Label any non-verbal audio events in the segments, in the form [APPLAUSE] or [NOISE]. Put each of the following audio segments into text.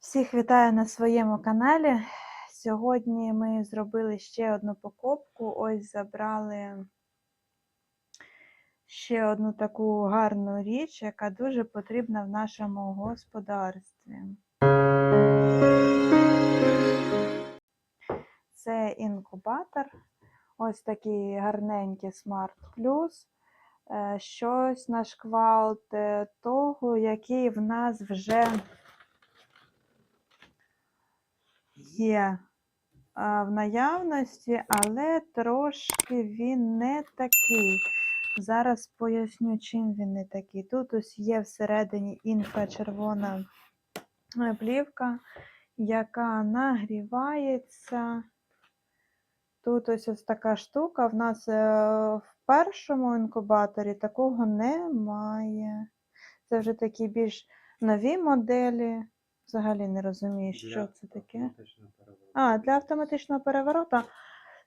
Всіх вітаю на своєму каналі. Сьогодні ми зробили ще одну покупку. Ось забрали ще одну таку гарну річ, яка дуже потрібна в нашому господарстві. Це інкубатор. Ось такий гарненький Smart Plus. Е, Щось на шквалт того, який в нас вже є в наявності, але трошки він не такий. Зараз поясню, чим він не такий. Тут ось є всередині інфрачервона е, плівка, яка нагрівається. Тут ось ось така штука. В нас е, в першому інкубаторі такого немає. Це вже такі більш нові моделі. Взагалі не розумію, що це таке. А, для автоматичного переворота.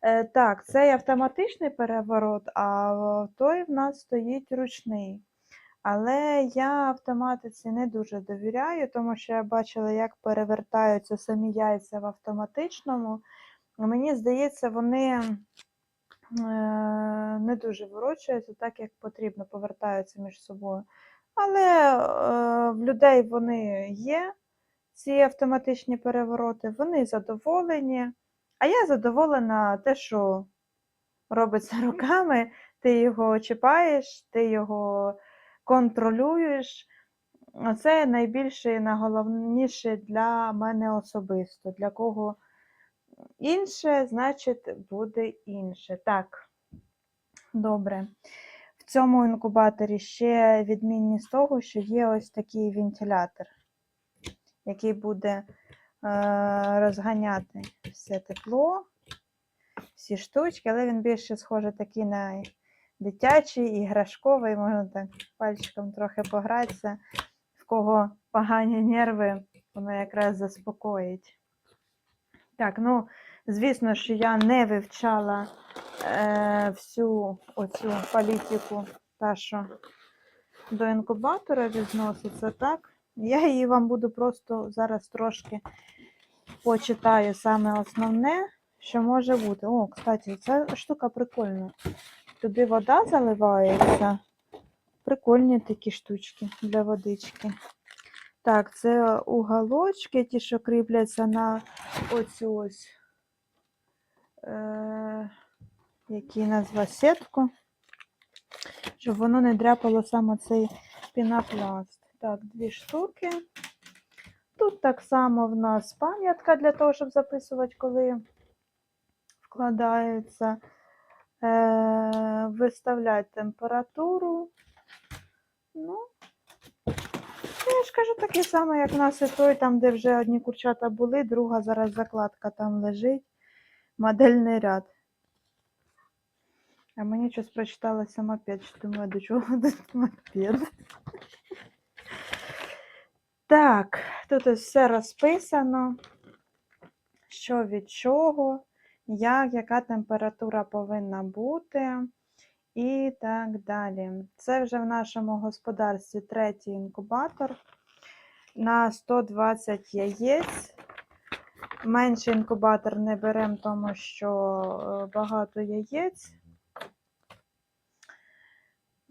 Е, так, це автоматичний переворот, а той в нас стоїть ручний. Але я автоматиці не дуже довіряю, тому що я бачила, як перевертаються самі яйця в автоматичному. Мені здається, вони е, не дуже ворочаються так, як потрібно, повертаються між собою. Але е, в людей вони є, ці автоматичні перевороти, вони задоволені. А я задоволена те, що робиться [LAUGHS] руками, ти його чіпаєш, ти його контролюєш. Це найбільше і найголовніше для мене особисто. Для кого інше, значить, буде інше. Так, добре. В цьому інкубаторі ще відмінність того, що є ось такий вентилятор, який буде е, розганяти все тепло, всі штучки, але він більше схожий такий на дитячий, іграшковий, можна так пальчиком трохи погратися. В кого погані нерви, воно якраз заспокоїть. Так, ну, звісно, що я не вивчала е, всю оцю політику, та, що до інкубатора відноситься, так? Я її вам буду просто зараз трошки почитаю саме основне, що може бути. О, кстати, ця штука прикольна. Туди вода заливається. Прикольні такі штучки для водички. Так, це уголочки, ті, що кріпляться на оцю ось, е, який назва сітку, щоб воно не дряпало саме цей пінопласт. Так, дві штуки. Тут так само в нас пам'ятка для того, щоб записувати, коли вкладається. Е, виставляти температуру. Ну, я ж кажу, такий самий, як в нас і той, там, де вже одні курчата були, друга зараз закладка там лежить. Модельний ряд. А мені щось прочиталося мопед, що думаю, до чого тут мопед. Так, тут все розписано, що від чого, як, яка температура повинна бути і так далі. Це вже в нашому господарстві третій інкубатор на 120 яєць. Менший інкубатор не беремо, тому що е, багато яєць.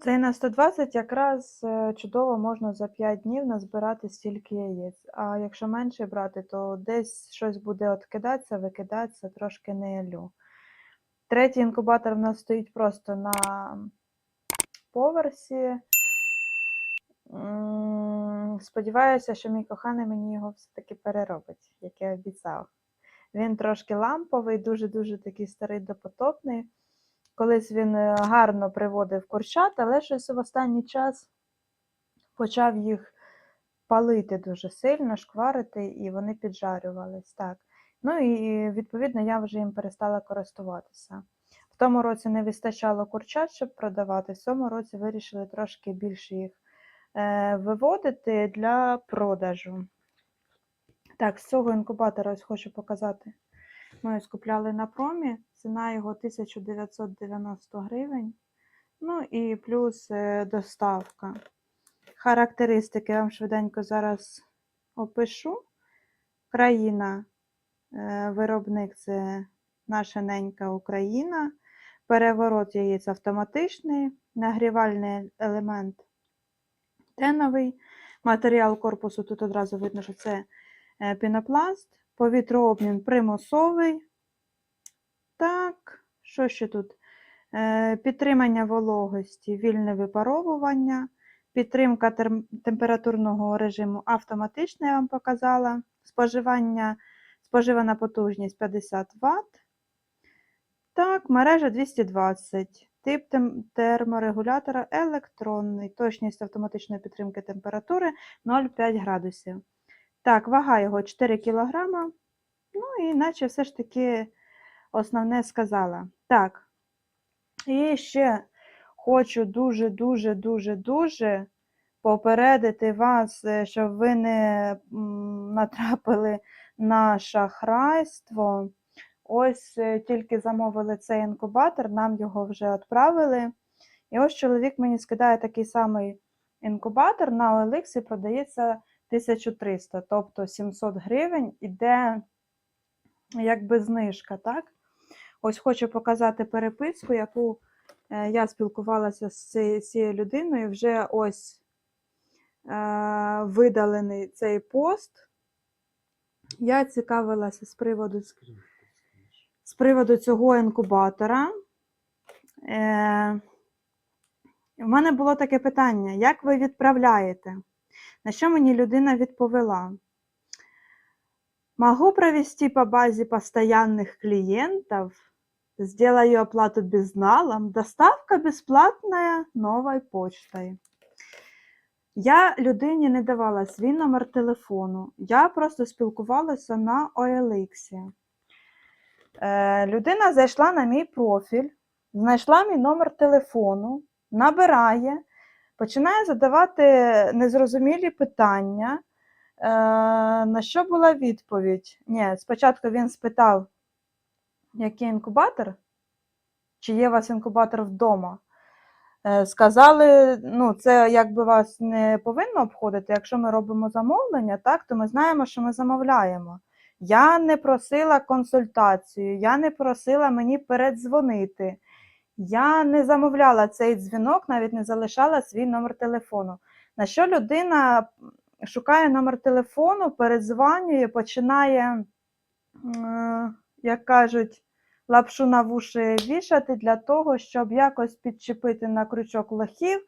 Цей на 120 якраз е, чудово можна за 5 днів назбирати стільки яєць. А якщо менше брати, то десь щось буде откидатися, викидатися, трошки не лю. Третій інкубатор в нас стоїть просто на поверсі. Сподіваюся, що мій коханий мені його все-таки переробить, як я обіцяв. Він трошки ламповий, дуже-дуже такий старий допотопний. Колись він е, гарно приводив курчат, але щось в останній час почав їх палити дуже сильно, шкварити, і вони піджарювались. Так. Ну і відповідно я вже їм перестала користуватися. В тому році не вистачало курчат, щоб продавати. В цьому році вирішили трошки більше їх е, виводити для продажу. Так, з цього інкубатора ось хочу показати. Ми ось на промі, ціна його 1990 гривень. Ну і плюс е, доставка. Характеристики я вам швиденько зараз опишу. країна, е, виробник це наша ненька Україна. Переворот яєць автоматичний, нагрівальний елемент теновий. Матеріал корпусу тут одразу видно, що це е, пінопласт, повітрообмін примусовий. Так, що ще тут? Е, Підтримання вологості, вільне випаровування, підтримка температурного режиму автоматична, я вам показала. Споживання, споживана потужність 50 Вт. Так, мережа 220. Тип терморегулятора електронний. Точність автоматичної підтримки температури 0,5 градусів. Так, вага його 4 кг. Ну і наче все ж таки основне сказала. Так. І ще хочу дуже-дуже-дуже-дуже попередити вас, е, щоб ви не натрапили на шахрайство. Ось е, тільки замовили цей інкубатор, нам його вже відправили. І ось чоловік мені скидає такий самий інкубатор на OLX продається 1300, тобто 700 гривень іде якби знижка, так? Ось хочу показати переписку, яку е, я спілкувалася з цією, людиною. Вже ось е, видалений цей пост. Я цікавилася з приводу, з приводу цього інкубатора. Е, в мене було таке питання: як ви відправляєте? На що мені людина відповіла? Могу провести по базе постоянных клиентов, сделаю оплату безналом, доставка бесплатная новой почтой. Я людині не давала свій номер телефону, я просто спілкувалася на OLX. Е, людина зайшла на мій профіль, знайшла мій номер телефону, набирає, починає задавати незрозумілі питання. Е, на що була відповідь? Ні, спочатку він спитав, який інкубатор, чи є у вас інкубатор вдома. Е, Сказали, ну, це якби вас не повинно обходити. Якщо ми робимо замовлення, так, то ми знаємо, що ми замовляємо. Я не просила консультацію, я не просила мені передзвонити. Я не замовляла цей дзвінок, навіть не залишала свій номер телефону. На що людина шукає номер телефону, передзванює, починає, е, як кажуть, лапшу на вуші вішати для того, щоб якось підчепити на крючок лохів,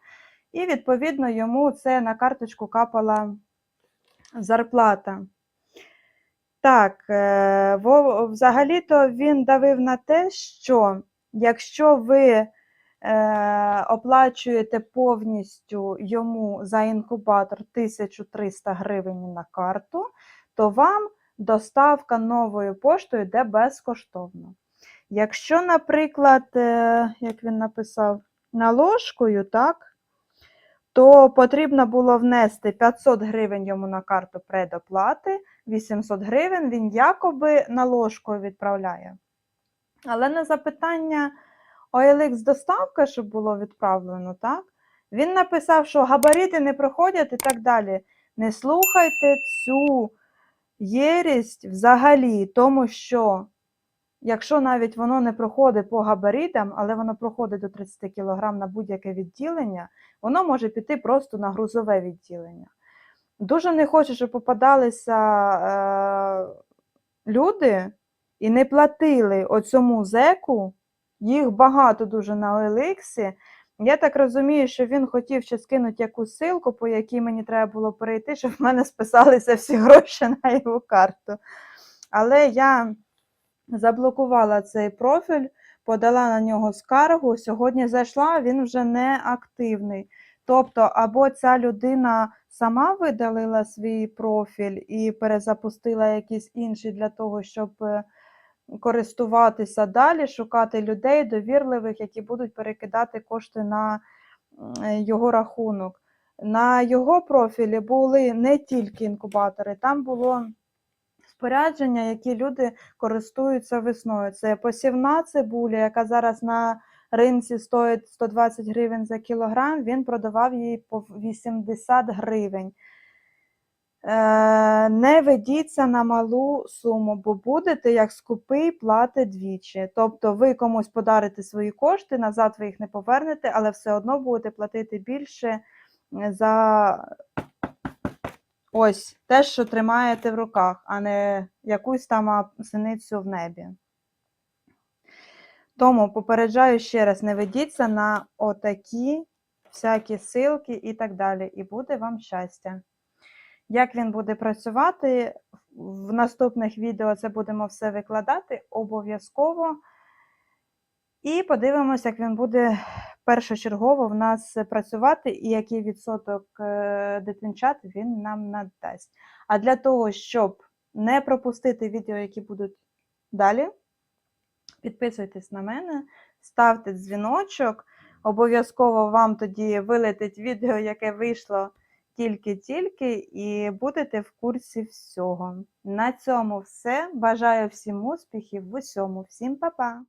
і, відповідно, йому це на карточку капала зарплата. Так, е, взагалі-то він давив на те, що якщо ви е, оплачуєте повністю йому за інкубатор 1300 гривень на карту, то вам доставка новою поштою йде безкоштовно. Якщо, наприклад, е, як він написав, наложкою, так, то потрібно було внести 500 гривень йому на карту предоплати, 800 гривень він якоби наложкою відправляє. Але на запитання OLX доставка, щоб було відправлено, так? Він написав, що габарити не проходять і так далі. Не слухайте цю єрість взагалі, тому що якщо навіть воно не проходить по габаритам, але воно проходить до 30 кг на будь-яке відділення, воно може піти просто на грузове відділення. Дуже не хочу, щоб попадалися е, люди і не платили оцьому зеку. Їх багато дуже на OLX. Я так розумію, що він хотів ще скинути якусь ссылку, по якій мені треба було перейти, щоб в мене списалися всі гроші на його карту. Але я заблокувала цей профіль, подала на нього скаргу. Сьогодні зайшла, він вже не активний. Тобто, або ця людина сама видалила свій профіль і перезапустила якийсь інший для того, щоб е, користуватися далі, шукати людей довірливих, які будуть перекидати кошти на його рахунок. На його профілі були не тільки інкубатори, там було спорядження, які люди користуються весною. Це посівна цибуля, яка зараз на ринці стоїть 120 гривень за кілограм, він продавав її по 80 гривень. Е, не ведіться на малу суму, бо будете як скупий плати двічі. Тобто ви комусь подарите свої кошти, назад ви їх не повернете, але все одно будете платити більше за ось те, що тримаєте в руках, а не якусь там синицю в небі. Тому попереджаю ще раз, не ведіться на отакі всякі силки і так далі, і буде вам щастя. Як він буде працювати, в наступних відео це будемо все викладати обов'язково. І подивимося, як він буде першочергово в нас працювати і який відсоток е, дитинчат він нам надасть. А для того, щоб не пропустити відео, які будуть далі, підписуйтесь на мене, ставте дзвіночок. Обов'язково вам тоді вилетить відео, яке вийшло тільки-тільки, і будете в курсі всього. На цьому все. Бажаю всім успіхів в усьому. Всім па-па!